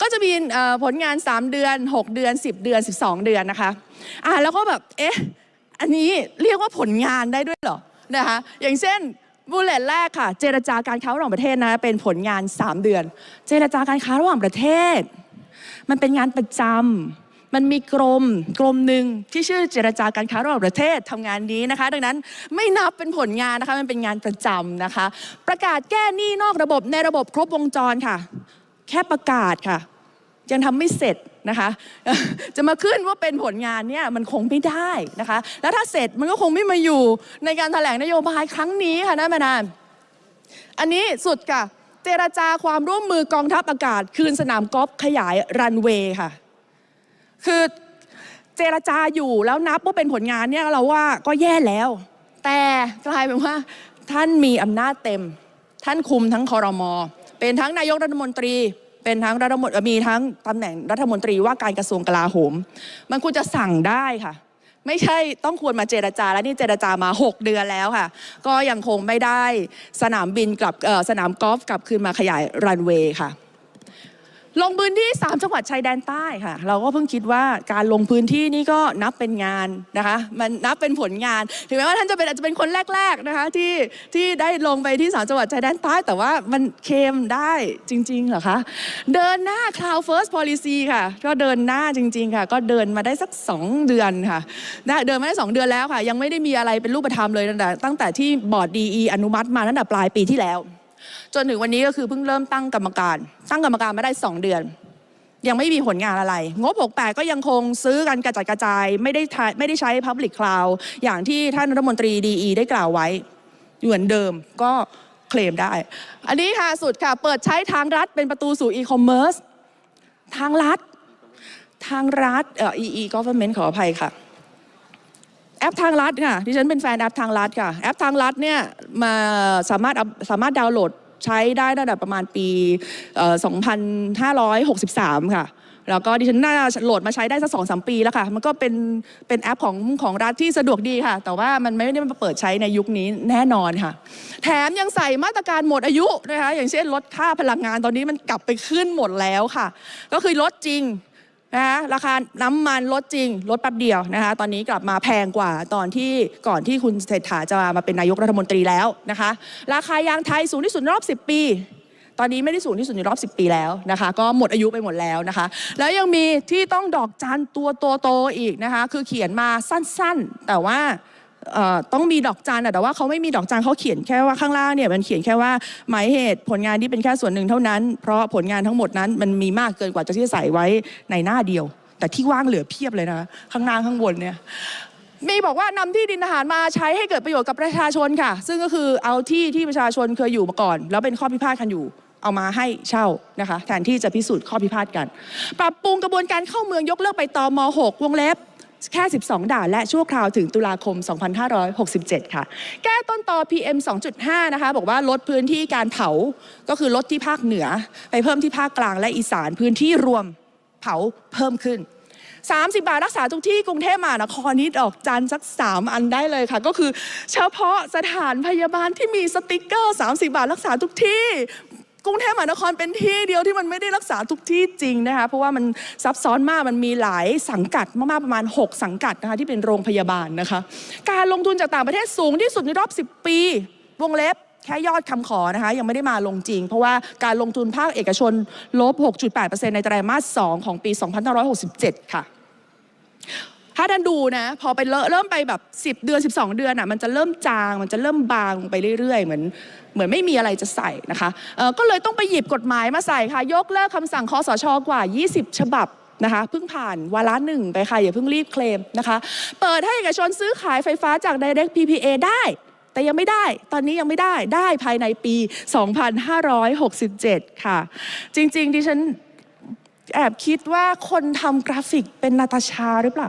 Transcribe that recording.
ก็จะมีผลงาน 3 เดือน 6 เดือน 10 เดือน 12 เดือนนะคะอ่าแล้วก็แบบเอ๊ะอันนี้เรียกว่าผลงานได้ด้วยเหรอนะคะอย่างเช่นบูเลตแรกค่ะ เจรจาการค้าระหว่างประเทศนะเป็นผลงาน 3 เดือน เจรจาการค้าระหว่างประเทศ มันเป็นงานประจำมันมีกรมกรมหนึ่งที่ชื่อเจรจาการค้าระหว่างประเทศทำงานนี้นะคะ ดังนั้นไม่นับเป็นผลงานนะคะมันเป็นงานประจำนะคะ ประกาศแก้หนี้นอกระบบในระบบครบวงจรค่ะ แค่ประกาศค่ะ ยังทำไม่เสร็จนะคะ จะมาขึ้นว่าเป็นผลงานเนี่ยมันคงไม่ได้นะคะ แล้วถ้าเสร็จมันก็คงไม่มาอยู่ในการแถลงนโยบายครั้งนี้ค่ะนะมานาน อันนี้สุดค่ะ เจรจาความร่วมมือกองทัพอากาศ คืนสนามกอล์ฟขยายรันเวย์ค่ะ คือเจรจาอยู่แล้วนับว่าเป็นผลงานเนี่ยเราว่าก็แย่แล้ว แต่กลายเป็นว่าท่านมีอำนาจเต็ม ท่านคุมทั้งคอรมอเป็นทั้งนายกรัฐมนตรี เป็นทั้งรัฐมนตรีมีทั้งตำแหน่งรัฐมนตรีว่าการกระทรวงกลาโหม มันควรจะสั่งได้ค่ะ ไม่ใช่ต้องควรมาเจรจา แล้วนี่เจรจามา 6 เดือนแล้วค่ะ ก็ยังคงไม่ได้สนามบินกลับสนามกอล์ฟกลับคืนมาขยายรันเวย์ค่ะ ลงพื้นที่ 3 จังหวัดชายแดนใต้ค่ะ เราก็เพิ่งคิดว่าการลงพื้นที่นี่ก็นับเป็นงานนะคะมันนับเป็นผลงาน ถึงแม้ว่าท่านจะเป็นอาจจะเป็นคนแรกๆนะคะที่ที่ได้ลงไปที่ 3 จังหวัดชายแดนใต้ แต่ว่ามันเคมได้จริงๆเหรอคะเดินหน้า Cloud First Policy ค่ะ ก็เดินหน้าจริง ๆ ค่ะ ก็เดินมาได้สัก 2 เดือนค่ะเดินมาได้ 2 เดือนแล้วค่ะ ยังไม่ได้มีอะไรเป็นรูปธรรมเลยตั้งแต่ตั้งแต่ที่บอร์ดดีอนุมัติมาตั้งแต่ปลายปีที่แล้ว จนถึงวันนี้ก็คือเพิ่งเริ่มตั้งกรรมการ ตั้งกรรมการมาได้ 2 เดือน ยังไม่มีผลงานอะไร งบ 68 ก็ยังคงซื้อกันกระจัดกระจาย ไม่ได้ใช้ไม่ได้ใช้ Public Cloud อย่างที่ท่านรัฐมนตรีดีได้กล่าวไว้เหมือนเดิมก็เคลมได้ อันนี้ค่ะสุดค่ะ เปิดใช้ทางรัฐเป็นประตูสู่อีคอมเมิร์ซทางรัฐ ทางรัฐเอ่อ EE government ขออภัยค่ะ แอปทางรัฐค่ะดิฉันเป็นแฟนแอปทางรัฐค่ะแอปทางรัฐเนี่ยมาสามารถสามารถดาวน์โหลดใช้ได้ตั้งแต่ประมาณปี 2563 ค่ะ แล้วก็ดิฉันน่าโหลดมาใช้ได้สักสองสามปีแล้วค่ะ มันก็เป็นเป็นแอปของของรัฐที่สะดวกดีค่ะ แต่ว่ามันไม่ได้มาเปิดใช้ในยุคนี้แน่นอนค่ะ แถมยังใส่มาตรการหมดอายุนะคะอย่างเช่นลดค่าพลังงานตอนนี้มันกลับไปขึ้นหมดแล้วค่ะ ก็คือลดจริง นะคะราคาน้ำมันลดจริงลดแป๊บเดียวนะคะตอนนี้กลับมาแพงกว่าตอนที่ก่อนที่คุณเศรษฐาจะมาเป็นนายกรัฐมนตรีแล้วนะคะราคายางไทยสูงที่สุดรอบ 10 ปี ตอนนี้ไม่ได้สูงที่สุดในรอบ 10 ปีแล้วนะคะ ก็หมดอายุไปหมดแล้วนะคะ แล้วยังมีที่ต้องดอกจันตัวโตๆอีกนะคะ คือเขียนมาสั้นๆ แต่ว่า ต้องมีดอกจันแต่ว่าเขาไม่มีดอกจันเขาเขียนแค่ว่าข้างล่างเนี่ยมันเขียนแค่ว่าหมายเหตุผลงานที่เป็นแค่ส่วนหนึ่งเท่านั้น เพราะผลงานทั้งหมดนั้นมันมีมากเกินกว่าจะที่จะใส่ไว้ในหน้าเดียว แต่ที่ว่างเหลือเพียบเลยนะข้างล่างข้างบนเนี่ยมีบอกว่านำที่ดินทหารมาใช้ให้เกิดประโยชน์กับประชาชนค่ะ ซึ่งก็คือเอาที่ที่ประชาชนเคยอยู่มาก่อน แล้วเป็นข้อพิพาทกันอยู่เอามาให้เช่านะคะแทนที่จะพิสูจน์ข้อพิพาทกัน ปรับปรุงกระบวนการเข้าเมืองยกเลิกไปตอม 6 วงเล็บ แค่ 12 ด่านและชั่วคราวถึงตุลาคม 2567 ค่ะ แก้ต้นตอ PM 2.5 นะคะ บอกว่าลดพื้นที่การเผา ก็คือลดที่ภาคเหนือ ไปเพิ่มที่ภาคกลางและอีสานพื้นที่รวมเผาเพิ่มขึ้น 30 บาทรักษาทุกที่กรุงเทพมหานครนี้ดอกจันสัก 3 อันได้เลยค่ะ ก็คือเฉพาะสถานพยาบาลที่มีสติกเกอร์ 30 บาทรักษาทุกที่ กรุงเทพมหานครเป็นที่เดียวที่มันไม่ได้รักษาทุกที่จริงนะคะเพราะว่ามันซับซ้อนมากมันมีหลายสังกัดมากๆประมาณ 6 สังกัดนะคะที่เป็นโรงพยาบาลนะคะ การลงทุนจากต่างประเทศสูงที่สุดในรอบ 10 ปี วงเล็บแค่ยอดคำขอนะคะยังไม่ได้มาลงจริง เพราะว่าการลงทุนภาคเอกชนลบ 6.8%ในไตรมาส 2 ของปี 2567 ค่ะ ถ้าท่านดูนะ พอไปเริ่มเริ่มไปแบบ 10 เดือน 12 เดือนอะมันจะเริ่มจาง มันจะเริ่มบางลงไปเรื่อยๆ เหมือนเหมือนไม่มีอะไรจะใส่นะคะก็เลยต้องไปหยิบกฎหมายมาใส่ค่ะ ยกเลิกคำสั่งคอสชกว่า 20 ฉบับนะคะเพิ่งผ่านวาระหนึ่งไปค่ะ อย่าเพิ่งรีบเคลมนะคะ เปิดให้เอกชนซื้อขายไฟฟ้าจาก Direct PPA ได้ แต่ยังไม่ได้ ตอนนี้ยังไม่ได้ได้ภายในปี 2567 ค่ะ จริง ๆ ดิฉันแอบคิดว่าคนทำกราฟิกเป็นนาตาชาหรือเปล่า